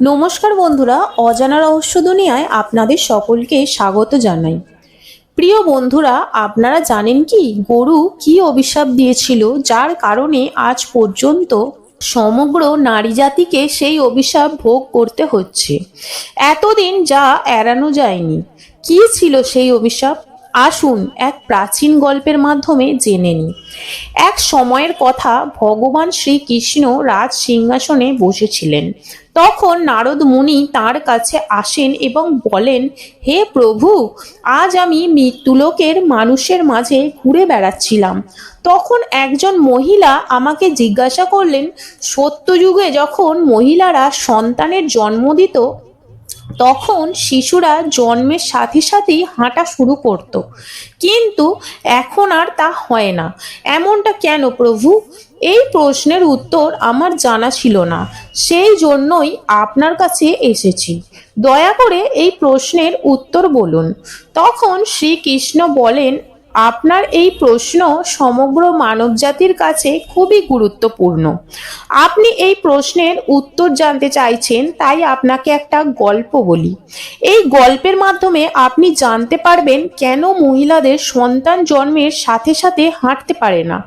নমস্কার বন্ধুরা, অজানা রহস্য দুনিয়ায় আপনাদের সকলকে স্বাগত জানাই। প্রিয় বন্ধুরা, আপনারা জানেন কি গরু কি অভিশাপ দিয়েছিল, যার কারণে আজ পর্যন্ত সমগ্র নারী জাতিকে সেই অভিশাপ ভোগ করতে হচ্ছে। এতদিন যা এড়ানো যায়নি। কি ছিল সেই অভিশাপ? আসুন এক প্রাচীন গল্পের মাধ্যমে জেনে নিই। এক সময়ের কথা ভগবান শ্রীকৃষ্ণ রাজ সিংহাসনে বসেছিলেন। তখন নারদ মুনি তার কাছে আসেন এবং বলেন, হে প্রভু, আজ আমি মৃত্যুলোকের মানুষের মাঝে ঘুরে বেড়াচ্ছিলাম। তখন একজন মহিলা আমাকে জিজ্ঞাসা করলেন, সত্যযুগে যখন মহিলারা সন্তানের জন্ম দিত তখন শিশুরা জন্মের সাথে সাথেই হাঁটা শুরু করত। কিন্তু এখন আর তা হয় না। এমনটা কেন প্রভু? এই প্রশ্নের উত্তর আমার জানা ছিল না। সেই জন্যই আপনার কাছে এসেছি। দয়া করে এই প্রশ্নের উত্তর বলুন। তখন শ্রীকৃষ্ণ বলেন আপনার এই প্রশ্ন সমগ্র মানবজাতির কাছে খুবই গুরুত্বপূর্ণ। আপনি এই প্রশ্নের উত্তর জানতে চাইছেন, তাই আপনাকে একটা গল্প বলি। এই গল্পের মাধ্যমে আপনি জানতে পারবেন কেন মহিলাদের সন্তান জন্মের সাথে সাথে হাঁটতে পারে না।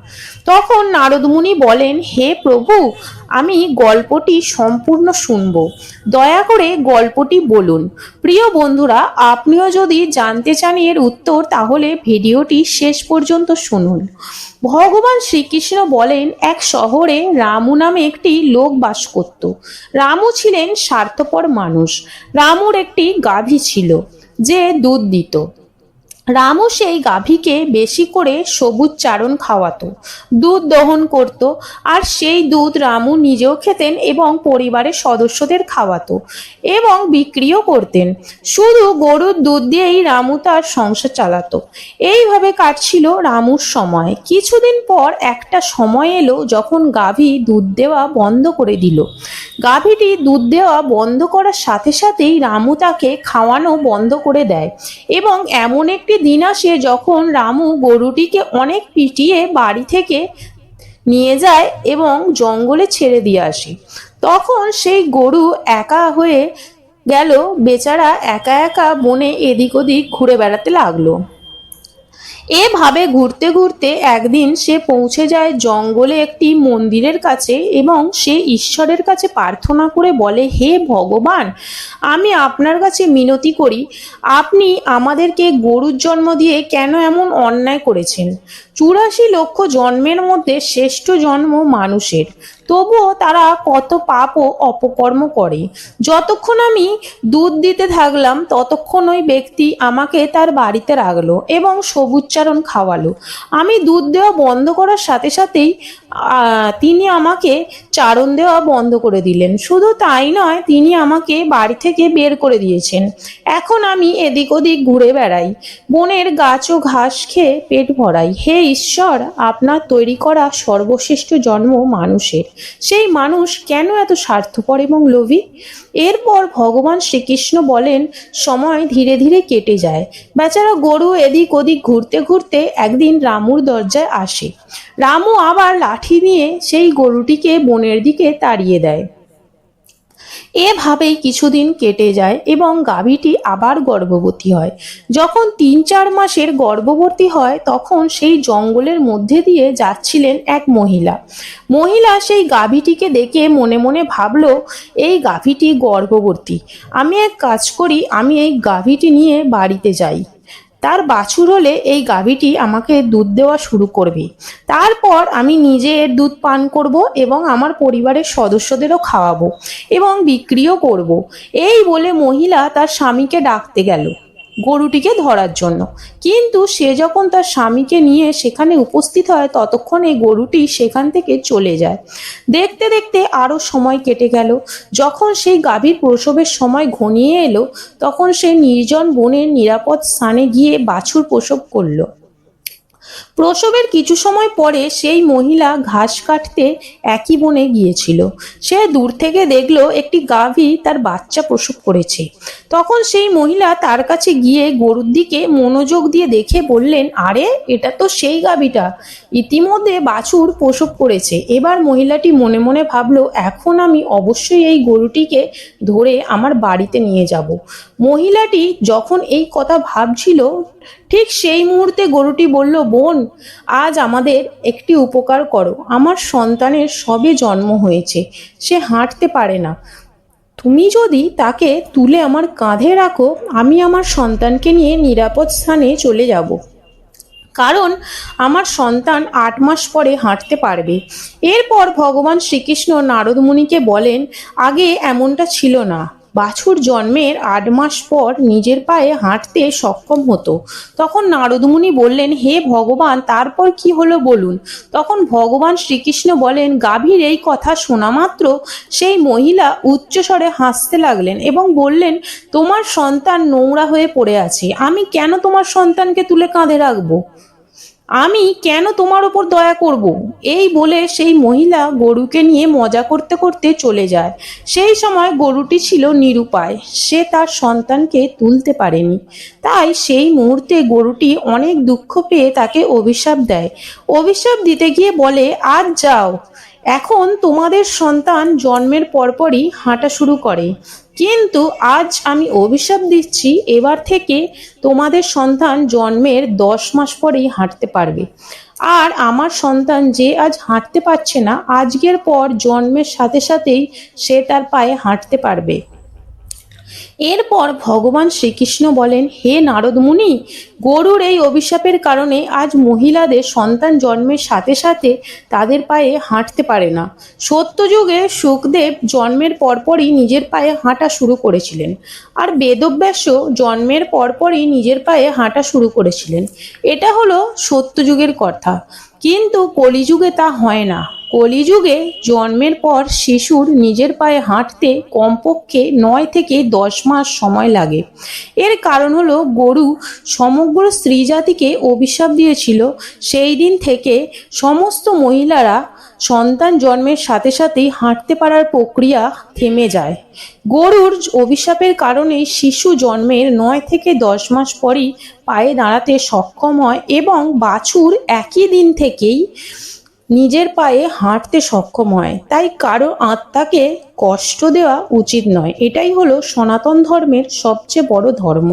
তখন নারদমুনি বলেন, হে প্রভু আমি গল্পটি সম্পূর্ণ শুনব। দয়া করে গল্পটি বলুন। প্রিয় বন্ধুরা, আপনিও যদি জানতে চান এর উত্তর, তাহলে ভিডিওটি শেষ পর্যন্ত শুনুন। ভগবান শ্রীকৃষ্ণ বলেন, এক শহরে রামু নামে একটি লোক বাস করত। রামু ছিলেন স্বার্থপর মানুষ। রামুর একটি গাভী ছিল, যে দুধ দিত। রামু সেই গাভীকে বেশি করে সবুজ চারণ খাওয়াতো, দুধ দহন করত আর সেই দুধ রামু নিজেও খেতেন এবং পরিবারের সদস্যদের খাওয়াতো এবং বিক্রিও করতেন। শুধু গরুর দুধ দিয়েই রামু তার সংসার চালাতো। এইভাবে কাটছিল রামুর সময়। কিছুদিন পর একটা সময় এলো যখন গাভী দুধ দেওয়া বন্ধ করে দিল। গাভীটি দুধ দেওয়া বন্ধ করার সাথে সাথেই রামু তাকে খাওয়ানো বন্ধ করে দেয় এবং এমন একটি দিন আসে যখন রামু গরুটিকে অনেক পিটিয়ে বাড়ি থেকে নিয়ে যায় এবং জঙ্গলে ছেড়ে দিয়ে আসে, তখন সেই গরু একা হয়ে গেল। বেচারা একা একা বনে এদিক ওদিক ঘুরে বেড়াতে লাগল। এভাবে ঘুরতে ঘুরতে একদিন সে পৌঁছে যায় জঙ্গলে একটি মন্দিরের কাছে এবং সে ঈশ্বরের কাছে প্রার্থনা করে বলে, হে ভগবান, আমি আপনার কাছে মিনতি করি। আপনি আমাদেরকে গরুর জন্ম দিয়ে কেন এমন অন্যায় করেছেন? চুরাশি লক্ষ জন্মের মধ্যে শ্রেষ্ঠ জন্ম মানুষের। তবুও তারা কত পাপ ও অপকর্ম করে। যতক্ষণ আমি দুধ দিতে থাকলাম ততক্ষণ ওই ব্যক্তি আমাকে তার বাড়িতে রাখল এবং সবুজচারণ খাওয়ালো। আমি দুধ দেওয়া বন্ধ করার সাথে সাথেই তিনি আমাকে চারণ দেওয়া বন্ধ করে দিলেন। শুধু তাই নয়, তিনি আমাকে বাড়ি থেকে বের করে দিয়েছেন। এখন আমি এদিক ওদিক ঘুরে বেড়াই। বনের গাছ ও ঘাস খেয়ে পেট ভরাই। হে ঈশ্বর আপনার তৈরি করা সর্বশ্রেষ্ঠ জন্ম মানুষের। সেই মানুষ কেন এত স্বার্থপর এবং লোভী? এরপর ভগবান শ্রীকৃষ্ণ বলেন, সময় ধীরে ধীরে কেটে যায়। বেচারা গরু এদিক ওদিক ঘুরতে ঘুরতে একদিন রামুর দরজায় আসে। রামু আবার লাঠি নিয়ে সেই গরুটিকে বনের দিকে তাড়িয়ে দেয়। এভাবেই কিছুদিন কেটে যায় এবং গাভীটি আবার গর্ভবতী হয়। যখন তিন চার মাসের গর্ভবতী হয়, তখন সেই জঙ্গলের মধ্যে দিয়ে যাচ্ছিলেন এক মহিলা। মহিলা সেই গাভীটিকে দেখে মনে মনে ভাবল, এই গাভীটি গর্ভবতী। আমি এক কাজ করি, আমি এই গাভীটি নিয়ে বাড়িতে যাই। তার বাছুর হলে এই গাভীটি আমাকে দুধ দেওয়া শুরু করবে। তারপর আমি নিজে এর দুধ পান করব এবং আমার পরিবারের সদস্যদেরও খাওয়াবো এবং বিক্রিও করব। এই বলে মহিলা তার স্বামীকে ডাকতে গেল। গরুটিকে ধরার জন্য। কিন্তু সে যখন তার স্বামীকে নিয়ে সেখানে উপস্থিত হয়, ততক্ষণ এই গরুটি সেখান থেকে চলে যায়। দেখতে দেখতে আরও সময় কেটে গেল। যখন সেই গাভীর প্রসবের সময় ঘনিয়ে এলো, তখন সে নির্জন বনের নিরাপদ স্থানে গিয়ে বাছুর প্রসব করল। প্রসবের কিছু সময় পরে সেই মহিলা ঘাস কাটতে একই বনে গিয়েছিল। সে দূর থেকে দেখল একটি গাভী তার বাচ্চা প্রসব করেছে। তখন সেই মহিলা তার কাছে গিয়ে গরুর দিকে মনোযোগ দিয়ে দেখে বললেন, আরে, এটা তো সেই গাভীটা। ইতিমধ্যে বাছুর প্রসব করেছে। এবার মহিলাটি মনে মনে ভাবলো, এখন আমি অবশ্যই এই গরুটিকে ধরে আমার বাড়িতে নিয়ে যাব। মহিলাটি যখন এই কথা ভাবছিল ঠিক সেই মুহূর্তে গরুটি বলল, বোন, আজ আমাদের একটি উপকার করো। আমার সন্তানের সবে জন্ম হয়েছে, সে হাঁটতে পারে না। তুমি যদি তাকে তুলে আমার কাঁধে রাখো, আমি আমার সন্তানকে নিয়ে নিরাপদ স্থানে চলে যাব। কারণ আমার সন্তান আট মাস পরে হাঁটতে পারবে। এরপর ভগবান শ্রীকৃষ্ণ নারদ মুনিকে বলেন, আগে এমনটা ছিল না। বাছুর জন্মের আট মাস পর নিজের পায়ে হাঁটতে সক্ষম হতো। তখন নারদমুনি বললেন, হে ভগবান, তারপর কি হলো বলুন? তখন ভগবান শ্রীকৃষ্ণ বলেন, গাভীর এই কথা শোনা মাত্র সেই মহিলা উচ্চস্বরে হাসতে লাগলেন এবং বললেন, তোমার সন্তান নোংরা হয়ে পড়ে আছে, আমি কেন তোমার সন্তানকে তুলে কাঁধে রাখব? আমি কেন তোমার ওপর দয়া করব? এই বলে সেই মহিলা গরুকে নিয়ে মজা করতে করতে চলে যায়। সেই সময় গরুটি ছিল নিরুপায়। সে তার সন্তানকে তুলতে পারেনি। তাই সেই মুহূর্তে গরুটি অনেক দুঃখ পেয়ে তাকে অভিশাপ দেয়। অভিশাপ দিতে গিয়ে বলে, আজ যাও। এখন তোমাদের সন্তান জন্মের পরপরই হাঁটা শুরু করে। কিন্তু আজ আমি অভিশাপ দিচ্ছি, এবার থেকে তোমাদের সন্তান জন্মের দশ মাস পরেই হাঁটতে পারবে। আর আমার সন্তান যে আজ হাঁটতে পারছে না, আজকের পর জন্মের সাথে সাথেই সে তার পায়ে হাঁটতে পারবে। এরপর ভগবান শ্রীকৃষ্ণ বলেন, হে নারদ মুনি গরুর এই অভিশাপের কারণে আজ মহিলাদের সন্তান জন্মের সাথে সাথে তাদের পায়ে হাঁটতে পারে না। সত্যযুগে সুখদেব জন্মের পরপরই নিজের পায়ে হাঁটা শুরু করেছিলেন আর বেদব্যাসও জন্মের পরপরই নিজের পায়ে হাঁটা শুরু করেছিলেন। এটা হলো সত্যযুগের কথা। কিন্তু কলিযুগে তা হয় না। কলিযুগে জন্মের পর শিশুর নিজের পায়ে হাঁটতে কমপক্ষে নয় থেকে দশ মাস সময় লাগে। এর কারণ হলো গরু সমগ্র স্ত্রী জাতিকে অভিশাপ দিয়েছিল। সেই দিন থেকে সমস্ত মহিলারা সন্তান জন্মের সাথে সাথেই হাঁটতে পারার প্রক্রিয়া থেমে যায়। গরুর অভিশাপের কারণে শিশু জন্মের নয় থেকে দশ মাস পরই পায়ে দাঁড়াতে সক্ষম হয় এবং বাছুর একই দিন থেকেই নিজের পায়ে হাঁটতে সক্ষম হয়। তাই কারও আত্মাকে কষ্ট দেওয়া উচিত নয়। এটাই হলো সনাতন ধর্মের সবচেয়ে বড় ধর্ম।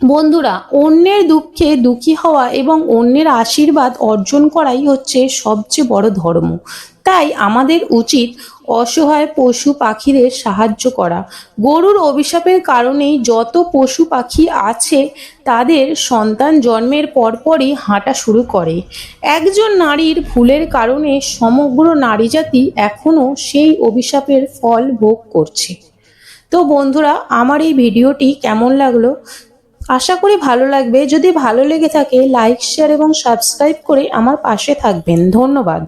বন্ধুরা, অন্যের দুঃখে দুঃখী হওয়া এবং অন্যের আশীর্বাদ অর্জন করাই হচ্ছে সবচেয়ে বড় ধর্ম। তাই আমাদের উচিত অসহায় পশু পাখিদের সাহায্য করা। গরুর অভিশাপের কারণেই যত পশু পাখি আছে, তাদের সন্তান জন্মের পরপরই হাঁটা শুরু করে। একজন নারীর ভুলের কারণে সমগ্র নারী জাতি এখনও সেই অভিশাপের ফল ভোগ করছে। তো বন্ধুরা, আমার এই ভিডিওটি কেমন লাগল? আশা করি ভালো লাগবে। যদি ভালো লেগে থাকে লাইক শেয়ার এবং সাবস্ক্রাইব করে আমার পাশে থাকবেন। ধন্যবাদ।